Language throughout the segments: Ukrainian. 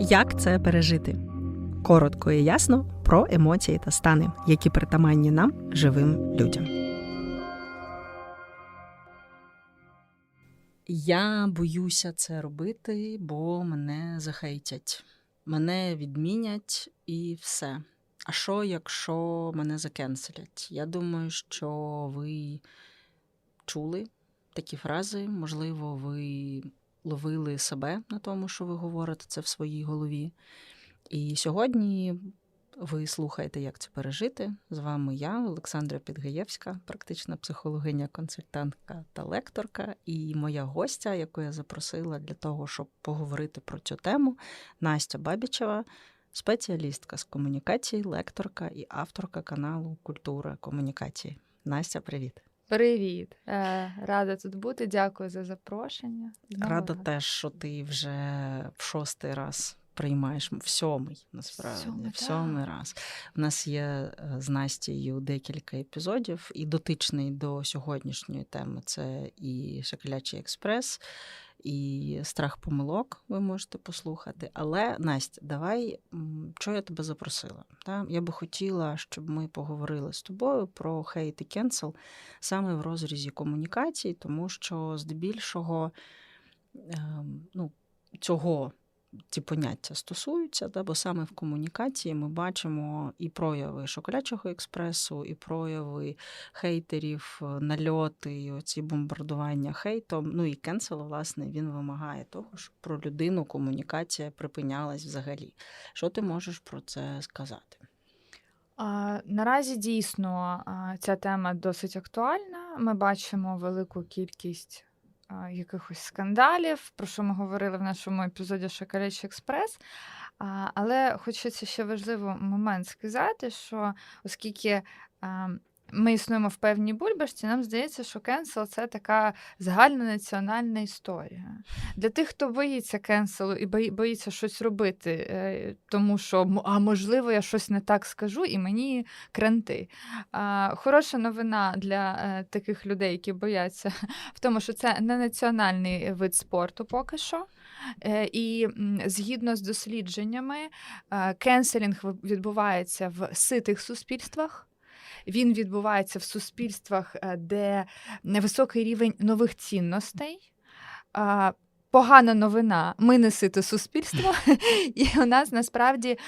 Як це пережити? Коротко і ясно про емоції та стани, які притаманні нам, живим людям. Я боюся це робити, бо мене захейтять, мене відмінять і все. А що, якщо мене закенселять? Я думаю, що ви чули такі фрази, можливо, ви ловили себе на тому, що ви говорите це в своїй голові. І сьогодні ви слухаєте, як це пережити. З вами я, Олександра Підгаєвська, практична психологиня, консультантка та лекторка, і моя гостя, яку я запросила для того, щоб поговорити про цю тему, Настя Бабічева, спеціалістка з комунікації, лекторка і авторка каналу Культура комунікації. Настя, привіт. Привіт, Е, рада тут бути. Дякую за запрошення. Знову Рада теж, що ти вже в шостий раз приймаєш в сьомий, насправді, Сьомий, в сьомий так. раз. У нас є е, з Настією декілька епізодів, і дотичний до сьогоднішньої теми це і Шакелячий експрес, і страх помилок. Ви можете послухати. Але Настя, давай, що я тебе запросила? Та? Я би хотіла, щоб ми поговорили з тобою про хейт і кенсел саме в розрізі комунікацій, тому що здебільшого ем, ну, цього ці поняття стосуються, да, бо саме в комунікації ми бачимо і прояви шоколячого експресу, і прояви хейтерів, е, нальоти, і оці бомбардування хейтом. Ну і кенсел, власне, він вимагає того, щоб про людину комунікація припинялась взагалі. Що ти можеш про це сказати? А, наразі дійсно ця тема досить актуальна. Ми бачимо велику кількість якихось скандалів, про що ми говорили в нашому епізоді Шоколячий експрес. Але хочеться ще важливий момент сказати, що оскільки а, ми існуємо в певній бульбашці, нам здається, що кенсел це така загальнонаціональна історія. Для тих, хто боїться кенселу і боїться щось робити, е, тому що а можливо я щось не так скажу, і мені кранти. Хороша новина для е, таких людей, які бояться, в тому, що це не національний вид спорту поки що. Е, І згідно з дослідженнями, кенселінг відбувається в ситих суспільствах. Він відбувається в суспільствах, е, де невисокий рівень нових цінностей. Погана новина. Ми не сите суспільство, і у нас насправді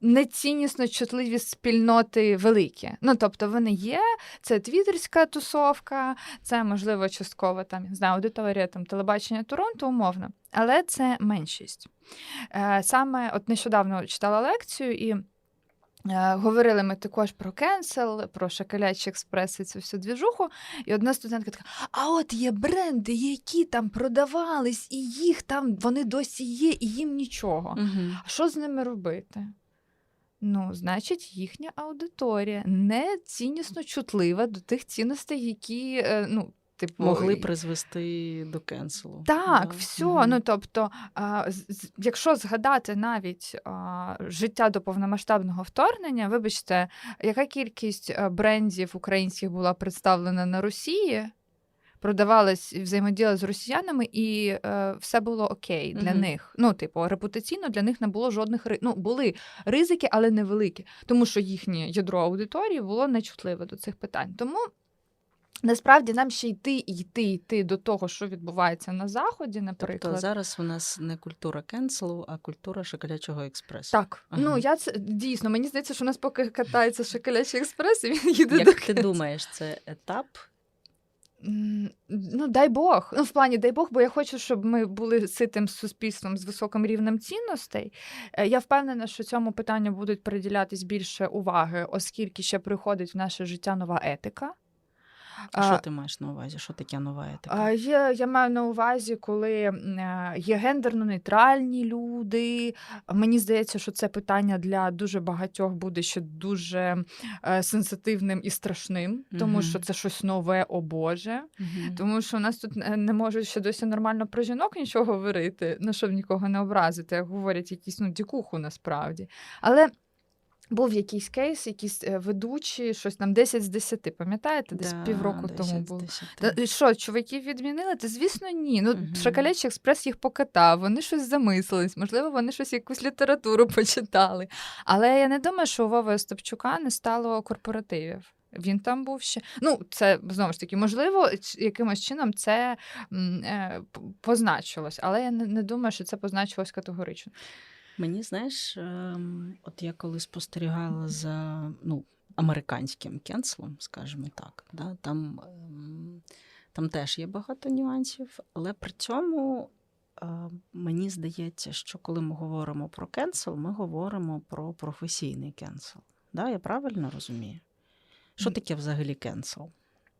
неціннісно чутливі спільноти великі. Ну, тобто вони є, це твіттерська тусовка, це, можливо, частково там, знаю, аудиторія там, телебачення Торонто, умовно, але це меншість. Е, Саме от нещодавно читала лекцію і. Е, Говорили ми також про кенсел, про шоколячий експрес і цю всю двіжуху. І одна студентка така: а от є бренди, які там продавались, і їх там вони досі є, і їм нічого. Угу. А що з ними робити? Ну, значить, їхня аудиторія не ціннісно чутлива до тих цінностей, які е, ну, типу, Могли призвести до кенселу. так, Да. все. Мгм. Ну тобто, а, з- якщо згадати навіть а, життя до повномасштабного вторгнення, вибачте, яка кількість брендів українських була представлена на Росії, продавалась і взаємодіяла з росіянами, і е, все було окей для Мгм. них. Ну, типу, репутаційно для них не було жодних. Ну, були ризики, але невеликі, тому що їхнє ядро аудиторії було нечутливе до цих питань. Тому. Насправді нам ще йти, йти, йти до того, що відбувається на заході, наприклад. Тобто зараз у нас не культура кенселу, а культура шоколячого експресу. Так, Ага. ну я це дійсно. Мені здається, що у нас поки катається шоколячий експрес, і він їде Як до ти кінця. думаєш, це етап? Ну, дай Бог. Ну, в плані дай Бог, бо я хочу, щоб ми були ситим суспільством з високим рівнем цінностей. Е, Я впевнена, що цьому питанню будуть приділятись більше уваги, оскільки ще приходить в наше життя нова етика. А що ти маєш на увазі? Що таке нова етика? Є, я маю на увазі, коли е, є гендерно-нейтральні люди. Мені здається, що це питання для дуже багатьох буде ще дуже е, сенситивним і страшним, тому що це щось нове, о Боже. Тому що у нас тут е, не можуть ще досі нормально про жінок нічого говорити, ну щоб нікого не образити, як говорять якісь ну, дікуху насправді. Але був якийсь кейс, якісь е, ведучі, щось там 10 з 10, пам'ятаєте? Десь Да, півроку 10 тому було. Та, що, чуваків відмінили? Та звісно, ні. Ну, Мгм. Шоколячий експрес їх покатав, вони щось замислились, можливо, вони щось якусь літературу почитали. Але я не думаю, що у Вови Остапчука не стало корпоративів. Він там був ще. Ну, це знову ж таки, можливо, якимось чином це е, позначилось, але я не, не думаю, що це позначилось категорично. Мені знаєш, ем, от я коли спостерігала за ну, американським кенселом, скажімо так, да, там, ем, там теж є багато нюансів, але при цьому е, мені здається, що коли ми говоримо про кенсел, ми говоримо про професійний кенсел. Да, я правильно розумію? Що таке взагалі кенсел?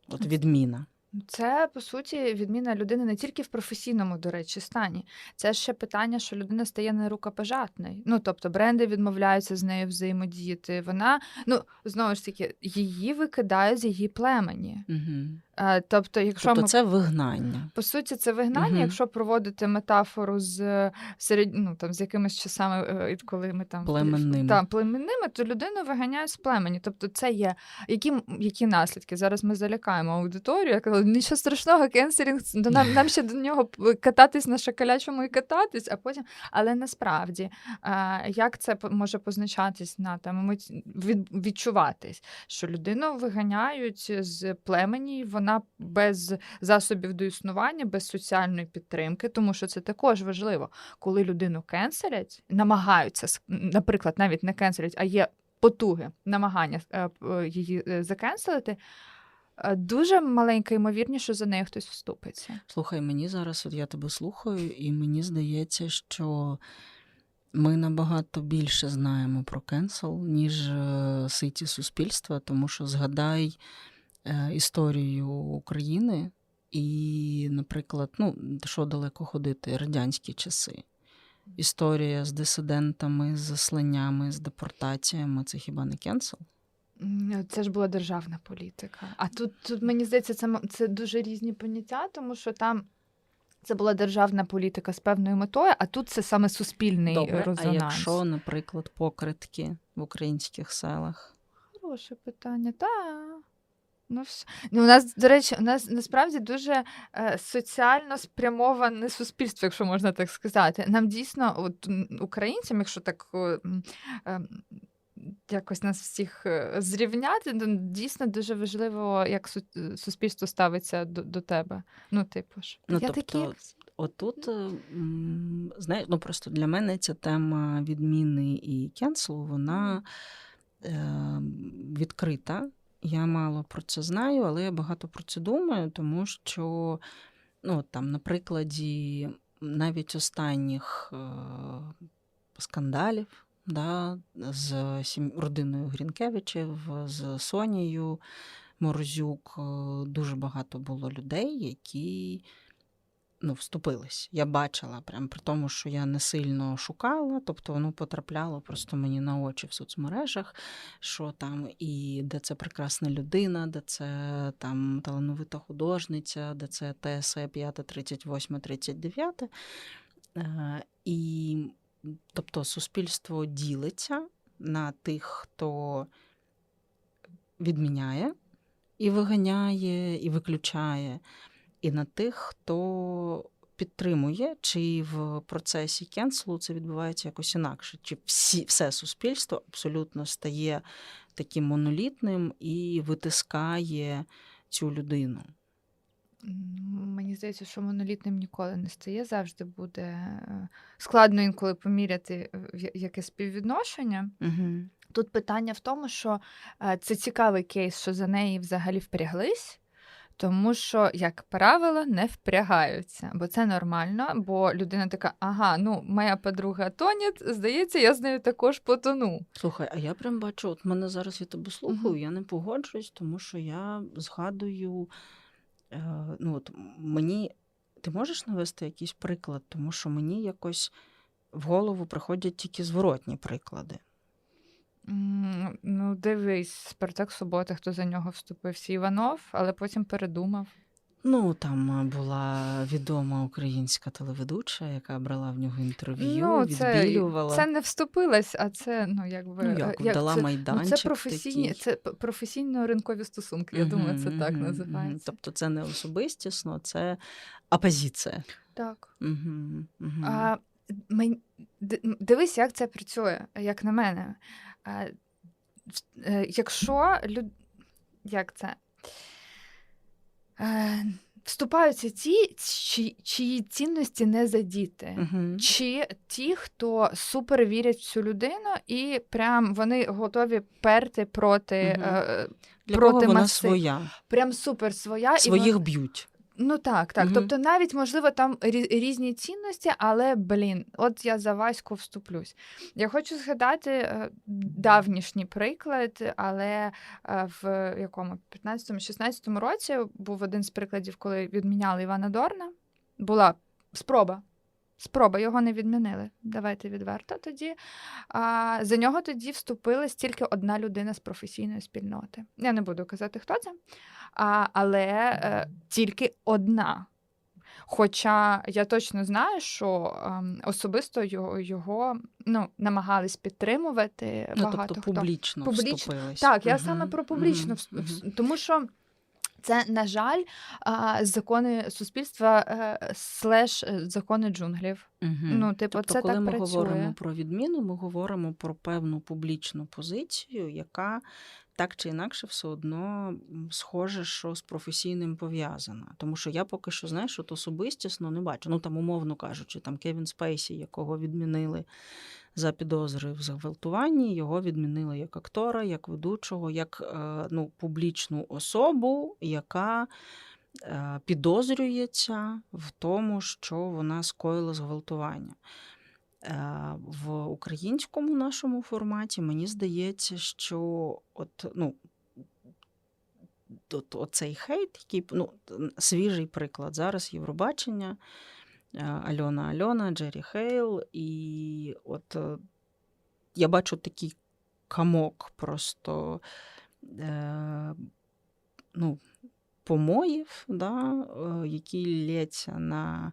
От відміна. Це по суті відміна людини не тільки в професійному, до речі, стані. Це ще питання, що людина стає нерукопожатною. Ну тобто бренди відмовляються з нею взаємодіяти. Вона ну знову ж таки її викидають з її племені. Угу. Е, Тобто, якщо Тобто ми це вигнання. по суті, це вигнання, Мгм. якщо проводити метафору з серед... ну, там, з якимись часами, е, коли ми там Племенними. Та, племенними, то людину виганяють з племені. Тобто, це є які, які наслідки? Зараз ми залякаємо аудиторію. Я кажу, нічого страшного, кенселінг, нам, нам ще до нього кататись на шоколячому і кататись, а потім. Але насправді, е, як це може позначатись на там від, відчуватись, що людину виганяють з племені, вона без засобів до існування, без соціальної підтримки, тому що це також важливо, коли людину кенселять, намагаються, наприклад, навіть не кенселять, а є потуги, намагання е, е, її е, закенселити. Дуже маленька ймовірність, що за нею хтось вступиться. Слухай, мені зараз от я тебе слухаю, і мені здається, що ми набагато більше знаємо про кенсел, ніж ситі суспільства, тому що згадай історію України і, наприклад, ну, що далеко ходити, радянські часи. Історія з дисидентами, з засланнями, з депортаціями це хіба не кенсел? Це ж була державна політика. А тут, тут мені здається, це, це дуже різні поняття, тому що там це була державна політика з певною метою, а тут це саме суспільний Добре, а якщо, наприклад, покритки в українських селах? Хороше питання, та. Ну, вс- ну, у нас, до речі, у нас насправді дуже е, соціально спрямоване суспільство, якщо можна так сказати. Нам дійсно, от, українцям, якщо так ем, якось нас всіх е, зрівняти, дійсно дуже важливо, як суспільство ставиться до, до тебе. Ну, типу ж. Ну, я тобто, такі... Отут, е, знаєш, ну просто для мене ця тема відміни і кенселу, вона е, відкрита. Я мало про це знаю, але я багато про це думаю, тому що ну, там, на прикладі навіть останніх е, скандалів да, з сім... родиною Грінкевичів, з Сонією Морозюк, е, дуже багато було людей, які ну, вступились. Я бачила, прям при тому, що я не сильно шукала, тобто воно потрапляло просто мені на очі в соцмережах, що там і де це прекрасна людина, де це там талановита художниця, де це ТСЕ 5, 38, 39. Е, І тобто суспільство ділиться на тих, хто відміняє і виганяє, і виключає, і на тих, хто підтримує, чи в процесі кенселу це відбувається якось інакше, чи всі, все суспільство абсолютно стає таким монолітним і витискає цю людину. Мені здається, що монолітним ніколи не стає. Завжди буде е, складно інколи поміряти е, в яке співвідношення. Угу. Тут питання в тому, що е, це цікавий кейс, що за неї взагалі впряглись. Тому що, як правило, не впрягаються, бо це нормально, бо людина така: ага, ну моя подруга тонет, здається, я з нею також потону. Слухай, а я прям бачу, от мене зараз я тебе слухаю, Мгм. я не погоджуюсь, тому що я згадую, е, ну от мені, ти можеш навести якийсь приклад, тому що мені якось в голову приходять тільки зворотні приклади. Ну, дивись, Спартак Субота, хто за нього вступився, Іванов, але потім передумав. Ну, там була відома українська телеведуча, яка брала в нього інтерв'ю, Ну, це, відбілювала. це не вступилась, а це ну якби Ну, як, е, вдала це, майданчик ну, це професійні, такий. це професійно-ринкові стосунки. Я думаю, це так називається. Тобто це не особистісно, це опозиція. Так. Угу, угу. А, Дивись, як це працює, як на мене. Е, якщо люд... як це? Е, вступаються ті, чиї, чиї цінності не задіти. угу. Чи ті, хто супер вірять в цю людину, і прям вони готові перти проти, Мгм. е, Для проти кого вона своя, прям супер своя. і своїх б'ють. Ну так, так. Угу. Тобто навіть, можливо, там рі- різні цінності, але блін, от я за Ваську вступлюсь. Я хочу згадати е, давнішній приклад, але е, в якому 15-16 році був один з прикладів, коли відміняли Івана Дорна. Була спроба. Спроба, його не відмінили. Давайте відверто тоді. А, за нього тоді вступила тільки одна людина з професійної спільноти. Я не буду казати, хто це, а, але е, тільки одна. Хоча я точно знаю, що ем, особисто його, його ну, намагались підтримувати Ну, багато тобто хто. публічно, Публічно. вступились. Так, я саме про публічно, мгм. тому що це, на жаль, закони суспільства е, слеш е, закони джунглів. Мгм. Ну, типу, Тобто, це коли так ми працює. говоримо про відміну, ми говоримо про певну публічну позицію, яка так чи інакше все одно схоже, що з професійним пов'язана. Тому що я поки що, знаєш, от особистісно не бачу. Ну там, умовно кажучи, там Кевін Спейсі, якого відмінили за підозри в зґвалтуванні, його відмінили як актора, як ведучого, як е, ну, публічну особу, яка е, підозрюється в тому, що вона скоїла зґвалтування. Е, В українському нашому форматі мені здається, що от, ну, от, оцей хейт, який ну, свіжий приклад. Зараз Євробачення, Альона Альона, Джері Хейл, і от е, я бачу такий камок просто е, ну, помоїв, да, які лється на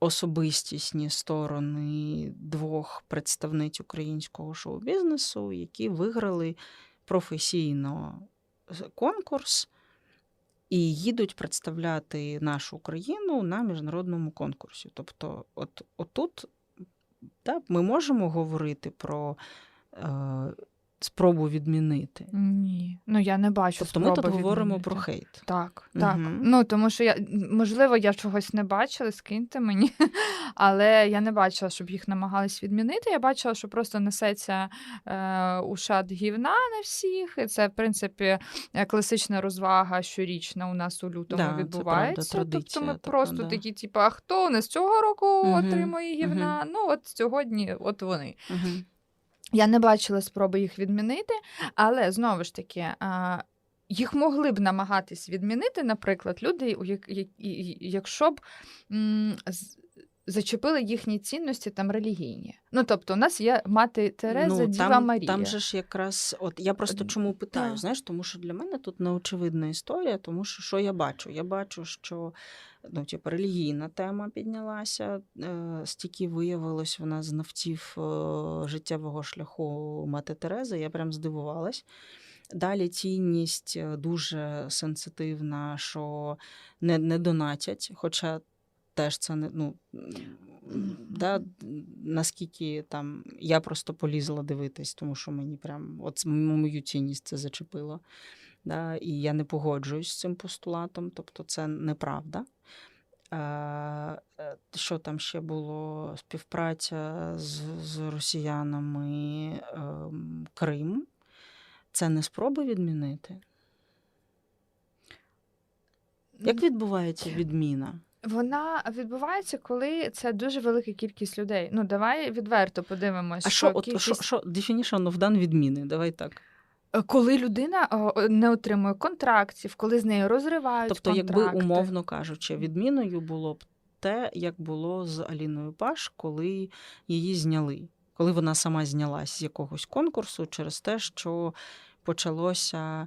особистісні сторони двох представниць українського шоу-бізнесу, які виграли професійно конкурс і їдуть представляти нашу країну на міжнародному конкурсі. Тобто, от отут да, ми можемо говорити про е, спробу відмінити. Ні. Ну я не бачу. Тобто ми тут говоримо відмінити. про хейт. Так, так. Мгм. Ну тому що я можливо, я чогось не бачила, скиньте мені, але я не бачила, щоб їх намагались відмінити. Я бачила, що просто несеться е, ушат гівна на всіх. І це, в принципі, е, класична розвага щорічна у нас у лютому Да, це правда, відбувається. тобто ми така, просто да. такі, типу, а хто у нас цього року Мгм, отримує гівна? Ну, от сьогодні, от вони. Угу. Я не бачила спроби їх відмінити, але знову ж таки. Їх могли б намагатись відмінити, наприклад, люди, якщо б зачепили їхні цінності там релігійні. Ну тобто, у нас є мати Тереза, Діва Ну, там, Марія. Там же ж якраз, от я просто Е, чому питаю, так. знаєш, тому що для мене тут неочевидна історія, тому що що я бачу? Я бачу, що ну, типу, релігійна тема піднялася, е, стільки виявилось в нас знавців е, життєвого шляху мати Терези, я прям здивувалась. Далі цінність дуже сенситивна, що не, не донатять, хоча теж це не ну. Да, наскільки там я просто полізла дивитись, тому що мені прям от мою цінність це зачепило. Да, і я не погоджуюсь з цим постулатом, тобто це неправда. Е, Що там ще було? Співпраця з, з росіянами ем, Крим. Це не спроба відмінити. Як відбувається відміна? Вона відбувається, коли це дуже велика кількість людей. Ну, давай відверто подивимося. А що, от, що, що definition of done відміни? Давай так. Е, Коли людина не отримує контрактів, коли з нею розривають Тобто, контракти. якби умовно кажучи, відміною було б те, як було з Аліною Паш, коли її зняли, коли вона сама знялась з якогось конкурсу через те, що почалося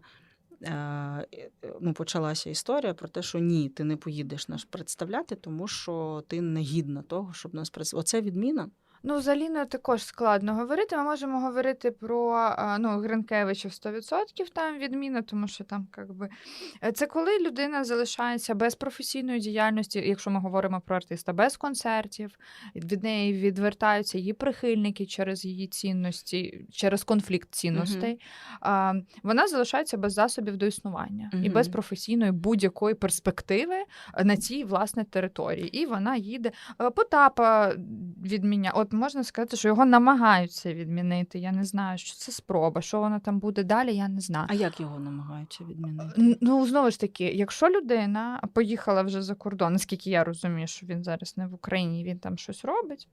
ну, почалася історія про те, що ні, ти не поїдеш нас представляти, тому що ти не гідна того, щоб нас представляти. Оце відміна. Ну, з Аліною також складно говорити. Ми можемо говорити про ну, Гринкевича 100% там відміна, тому що там якби е, це коли людина залишається без професійної діяльності, якщо ми говоримо про артиста, без концертів, від неї відвертаються її прихильники через її цінності, через конфлікт цінностей. А, вона залишається без засобів до існування і без професійної будь-якої перспективи на цій власне території. І вона їде. Е, Потапа відміня. От можна сказати, що його намагаються відмінити. Я не знаю, що це спроба. Що вона там буде далі, я не знаю. А як його намагаються відмінити? Ну, знову ж таки, якщо людина поїхала вже за кордон, наскільки я розумію, що він зараз не в Україні, він там щось робить.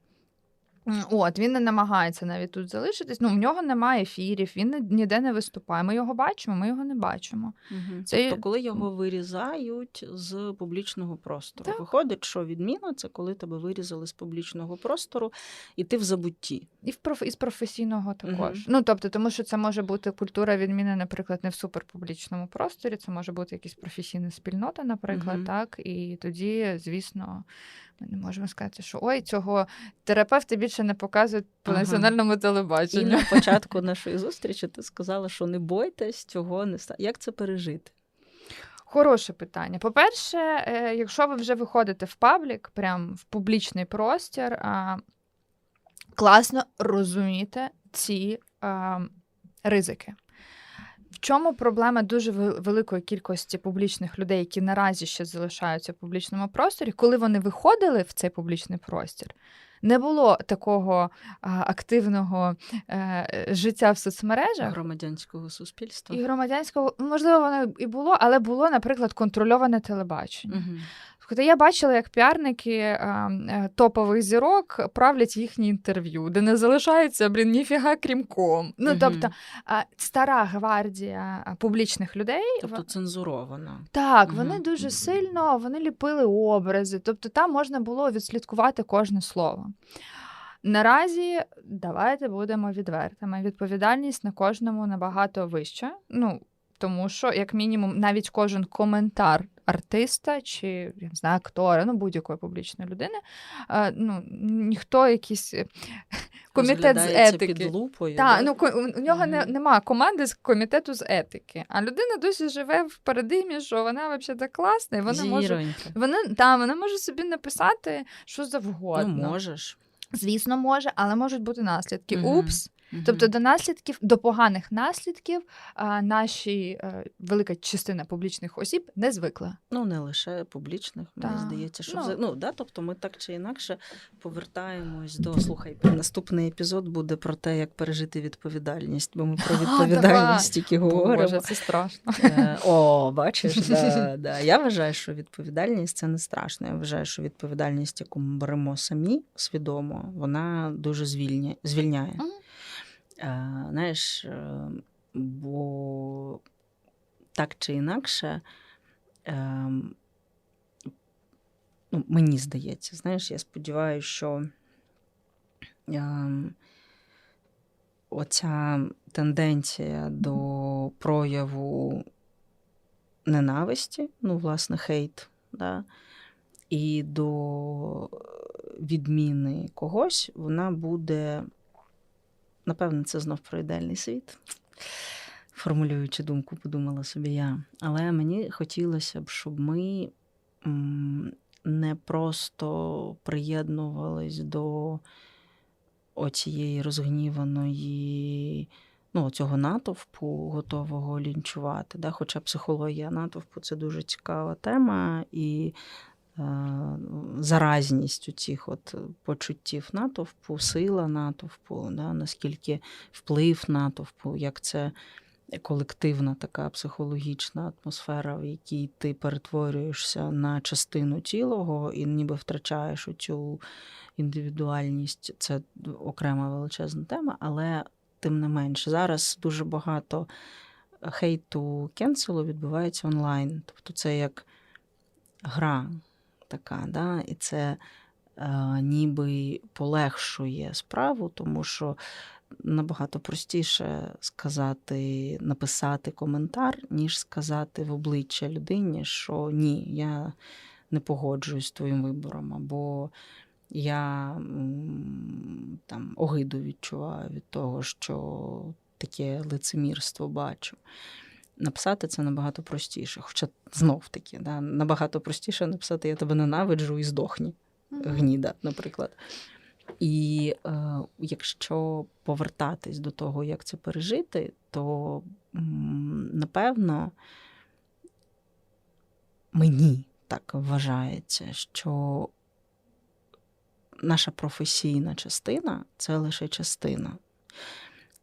От, він не намагається навіть тут залишитись. Ну, в нього немає ефірів, він ніде не виступає. Ми його бачимо, ми його не бачимо. Угу. Це- Тобто, коли його вирізають з публічного простору. Так. Виходить, що відміна це коли тебе вирізали з публічного простору, і ти в забутті. І в проф... і з професійного також. Мгм. Ну тобто, тому що це може бути культура відміни, наприклад, не в суперпублічному просторі, це може бути якась професійна спільнота, наприклад, Мгм. так. І тоді, звісно, ми не можемо сказати, що ой, цього терапевти більше не показують по Ага. національному І телебаченню. на початку нашої зустрічі ти сказала, що не бойтесь цього не ста. Як це пережити? Хороше питання. По-перше, е, якщо ви вже виходите в паблік, прям в публічний простір, класно розуміти ці ризики. В чому проблема дуже великої кількості публічних людей, які наразі ще залишаються в публічному просторі, коли вони виходили в цей публічний простір, не було такого а, активного е, життя в соцмережах. Громадянського суспільства. І громадянського, можливо, воно і було, але було, наприклад, контрольоване телебачення. Угу. Тобто я бачила, як піарники е, е, топових зірок правлять їхні інтерв'ю, де не залишається, блін, ніфіга крім ком. Ну, тобто, стара гвардія публічних людей. Тобто в- цензурована. так, вони дуже сильно вони ліпили образи, тобто там можна було відслідкувати кожне слово. Наразі давайте будемо відвертими. Відповідальність на кожному набагато вища. Ну, тому що, як мінімум, навіть кожен коментар артиста чи я не знаю, актора, ну будь-якої публічної людини, е, ну ніхто якийсь е, комітет з етики. під лупою. Так, ну у нього не, Мгм. нема команди з комітету з етики. А людина досі живе в парадигмі, що вона взагалі класна, і вона може. Вона, та, вона може собі написати що завгодно. Ну, можеш. Звісно, може, але можуть бути наслідки. Мгм. Упс. Тобто до наслідків, до поганих наслідків а, наші е, велика частина публічних осіб не звикла. Ну, не лише публічних, мені здається, що ну. ну. да, тобто ми так чи інакше повертаємось до слухай, наступний епізод буде про те, як пережити відповідальність, бо ми про А, відповідальність тільки говоримо. Боже, це страшно. Е, О, бачиш, да, да. я вважаю, що відповідальність це не страшно. Я вважаю, що відповідальність, яку ми беремо самі свідомо, вона дуже звільняє. звільняє. Знаєш, е, бо так чи інакше, ем, ну, мені здається, знаєш, я сподіваюся, що ем, оця тенденція до прояву ненависті, ну, власне, хейт, да, і до відміни когось, вона буде, напевно, це знов про ідеальний світ. Формулюючи думку, подумала собі я. Але мені хотілося б, щоб ми не просто приєднувались до оцієї розгніваної, ну, цього натовпу, готового лінчувати. Да? Хоча психологія натовпу це дуже цікава тема, і заразність у цих от почуттів натовпу, сила натовпу, да? наскільки вплив натовпу, як це колективна така психологічна атмосфера, в якій ти перетворюєшся на частину цілого і ніби втрачаєш оцю індивідуальність. Це окрема величезна тема, але тим не менш, зараз дуже багато хейту кенселу відбувається онлайн. Тобто це як гра така, да? і це е, ніби полегшує справу, тому що набагато простіше сказати, написати коментар, ніж сказати в обличчя людині, що ні, я не погоджуюсь з твоїм вибором, або я там огиду відчуваю від того, що таке лицемірство бачу. Написати це набагато простіше. Хоча знов таки, да, набагато простіше написати Я тебе ненавиджу і здохні гніда, наприклад. І е, якщо повертатись до того, як це пережити, то м, напевно мені так вважається, що наша професійна частина це лише частина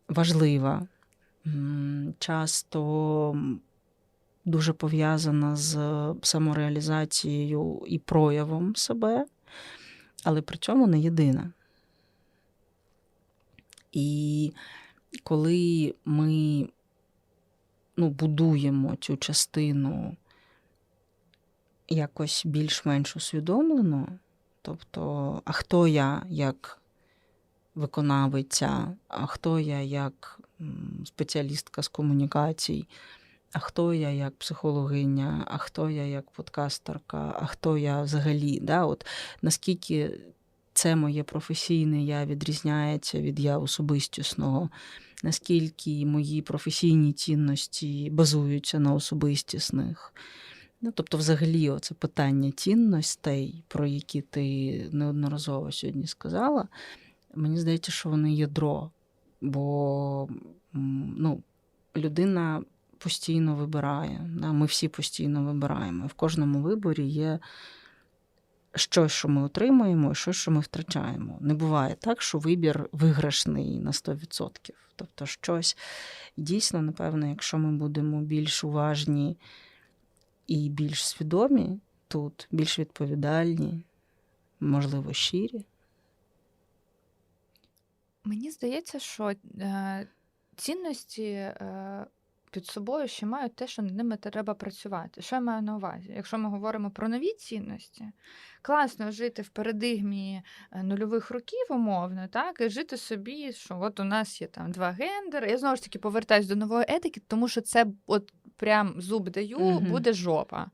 важлива, часто дуже пов'язана з самореалізацією і проявом себе, але при цьому не єдина. І коли ми ну, будуємо цю частину якось більш-менш усвідомлено, тобто, а хто я як виконавиця, а хто я як спеціалістка з комунікацій, а хто я як психологиня, а хто я як подкастерка, а хто я взагалі, да, от наскільки це моє професійне я відрізняється від я особистісного, наскільки мої професійні цінності базуються на особистісних. Ну, тобто, взагалі, оце питання цінностей, про які ти неодноразово сьогодні сказала, мені здається, що вони ядро. Бо ну, людина постійно вибирає. Да? Ми всі постійно вибираємо. В кожному виборі є щось, що ми отримуємо, і щось, що ми втрачаємо. Не буває так, що вибір виграшний на 100%. Тобто, щось дійсно, напевно, якщо ми будемо більш уважні і більш свідомі тут, більш відповідальні, можливо, щирі. Мені здається, що е, цінності е, під собою ще мають те, що над ними треба працювати. Що я маю на увазі? Якщо ми говоримо про нові цінності, класно жити в парадигмі е, нульових років, умовно, так, і жити собі, що от у нас є там два гендери. Я знову ж таки повертаюсь до нової етики, тому що це от прям зуб даю, Мгм. буде жопа.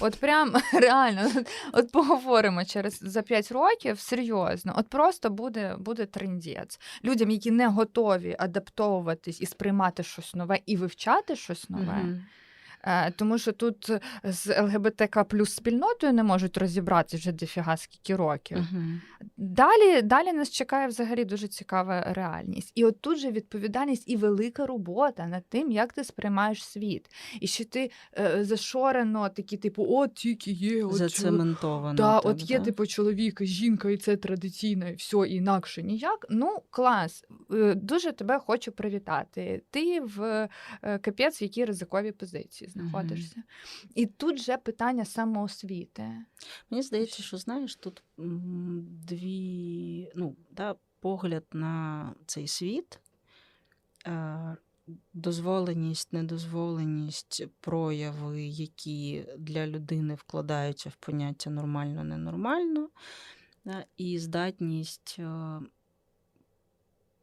От прям реально, от, поговоримо через за 5 років серйозно. От просто буде, буде трендець. Людям, які не готові адаптовуватись і сприймати щось нове, і вивчати щось нове. Мгм. Е, Тому що тут з ЛГБТК плюс спільнотою не можуть розібратися вже дофіга скільки років. Мгм. Далі, далі нас чекає взагалі дуже цікава реальність. І от тут же відповідальність і велика робота над тим, як ти сприймаєш світ. І що ти е, зашорено такі, типу, от тільки є, от. Зацементовано. Да, так, от є да? типу чоловік, жінка, і це традиційно, і все інакше ніяк. Ну, клас. Е, Дуже тебе хочу привітати. Ти в е, капець, в якій ризиковій позиції знаходишся. І тут же питання самоосвіти. Мені здається, що знаєш, тут дві, ну, да, погляд на цей світ, е, дозволеність, недозволеність, прояви, які для людини вкладаються в поняття нормально, ненормально, да, і здатність е,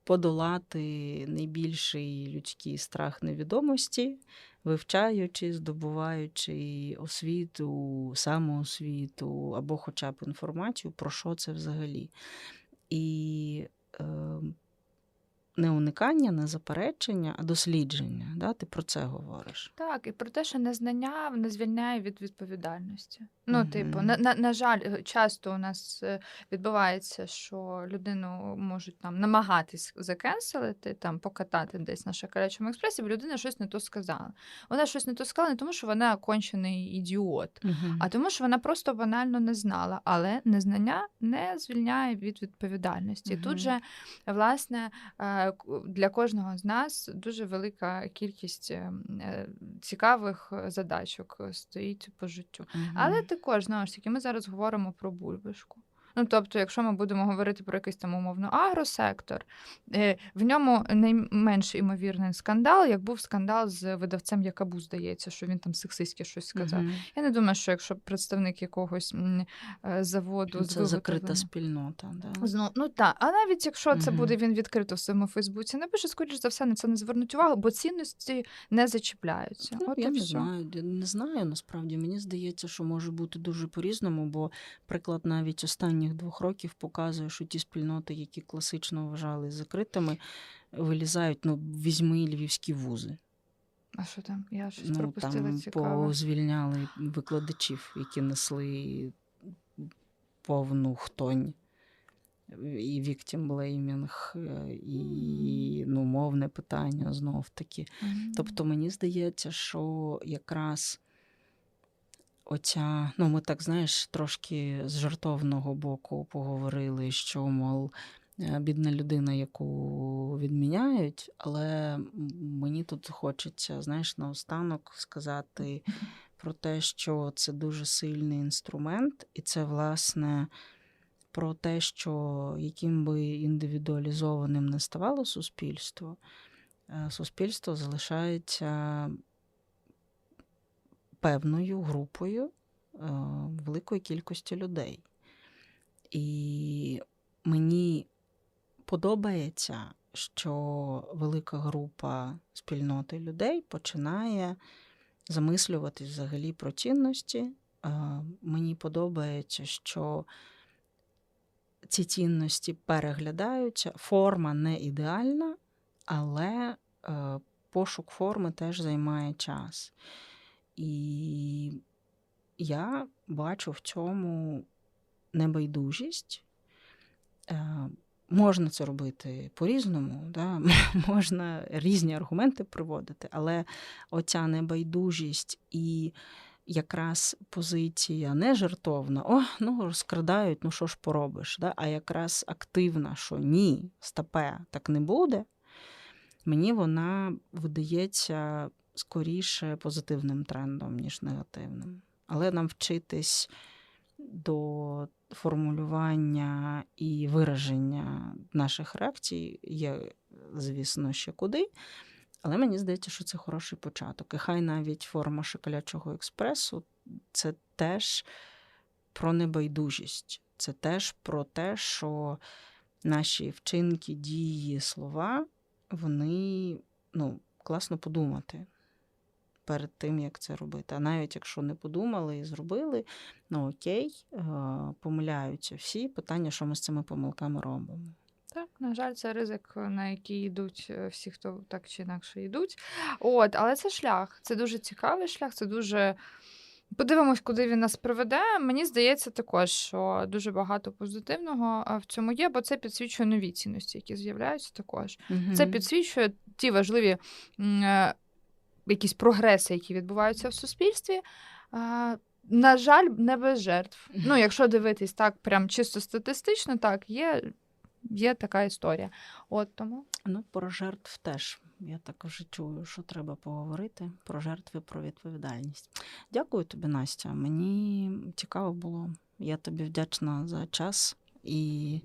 подолати найбільший людський страх невідомості, вивчаючи, здобуваючи освіту, самоосвіту або хоча б інформацію, про що це взагалі. І е, не уникання, не заперечення, а дослідження. Да? Ти про це говориш. Так, і про те, що незнання не звільняє від відповідальності. Ну, Мгм. типу, на, на, на жаль, е, часто у нас е, відбувається, що людину можуть там намагатись закенселити, там покатати десь на шоколячому експресі, бо людина щось не то сказала. Вона щось не то сказала не тому, що вона кончений ідіот, Мгм. а тому, що вона просто банально не знала. Але незнання не звільняє від відповідальності. І Мгм. Тут же, власне, е, для кожного з нас дуже велика кількість е, е, цікавих задачок стоїть по життю. Мгм. Але також, знову ж таки, ми зараз говоримо про бульбашку. Ну тобто, якщо ми будемо говорити про якийсь там умовно агросектор, е, в ньому найменш імовірний скандал, як був скандал з видавцем Якабу, здається, що він там сексистське щось сказав. Мгм. Я не думаю, що якщо представник якогось е, заводу з закрита спільнота. Да? Ну, ну так, а навіть якщо це буде він відкрито в своєму Фейсбуці, напише, скоріш за все, на це не звернуть увагу, бо цінності не зачіпляються. Ну, От я не все. знаю, я не знаю насправді. Мені здається, що може бути дуже по-різному, бо приклад навіть останніх двох років показує, що ті спільноти, які класично вважали закритими, вилізають, ну, візьми львівські вузи. А що там? Я щось Ну, пропустила там цікаве. позвільняли викладачів, які несли повну хтонь. І віктімблеймінг, і ну, мовне питання знов таки. Мгм. Тобто мені здається, що якраз оця, ну ми так знаєш, трошки з жартовного боку поговорили, що, мов, е, бідна людина, яку відміняють, але мені тут хочеться, знаєш, наостанок сказати про те, що це дуже сильний інструмент, і це, власне, про те, що яким би індивідуалізованим не ставало суспільство, е, суспільство залишається певною групою е, великої кількості людей. І мені подобається, що велика група спільноти людей починає замислюватись взагалі про цінності. Е, Мені подобається, що ці цінності переглядаються. Форма не ідеальна, але е, пошук форми теж займає час. І я бачу в цьому небайдужість. Е, Можна це робити по-різному, да? можна різні аргументи приводити, але оця небайдужість і якраз позиція не жартовна, о, ну розкрадають, ну що ж поробиш, да? а якраз активна, що ні, стопе, так не буде, мені вона видається скоріше позитивним трендом, ніж негативним. Але нам вчитись до формулювання і вираження наших реакцій є, звісно, ще куди. Але мені здається, що це хороший початок. І хай навіть форма шоколячого експресу це теж про небайдужість. Це теж про те, що наші вчинки, дії, слова, вони ну, класно подумати перед тим, як це робити. А навіть якщо не подумали і зробили, ну окей, е, помиляються всі. Питання, що ми з цими помилками робимо. Так, на жаль, це ризик, на який йдуть е, всі, хто так чи інакше йдуть. От, але це шлях. Це дуже цікавий шлях, це дуже. Подивимось, куди він нас приведе. Мені здається, також, що дуже багато позитивного в цьому є, бо це підсвічує нові цінності, які з'являються також. Це підсвічує ті важливі е, якісь прогреси, які відбуваються в суспільстві. А, На жаль, не без жертв. Ну, якщо дивитись так, прям чисто статистично, так, є, є така історія. От тому. Ну, про жертв теж. Я так вже чую, що треба поговорити про жертви, про відповідальність. Дякую тобі, Настя. Мені цікаво було. Я тобі вдячна за час і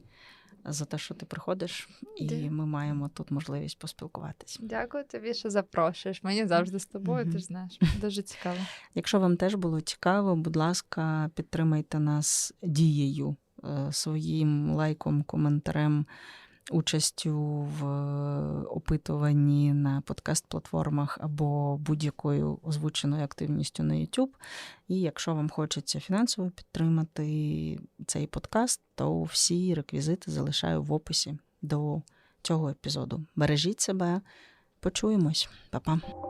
за те, що ти приходиш, і Дякую. ми маємо тут можливість поспілкуватись. Дякую тобі, що запрошуєш. Мені завжди з тобою, Мгм. ти ж знаєш. Дуже цікаво. Якщо вам теж було цікаво, будь ласка, підтримайте нас дією, е, своїм лайком, коментарем, участю в е, опитуванні на подкаст-платформах або будь-якою озвученою активністю на YouTube. І якщо вам хочеться фінансово підтримати цей подкаст, то всі реквізити залишаю в описі до цього епізоду. Бережіть себе, почуємось, Па-па.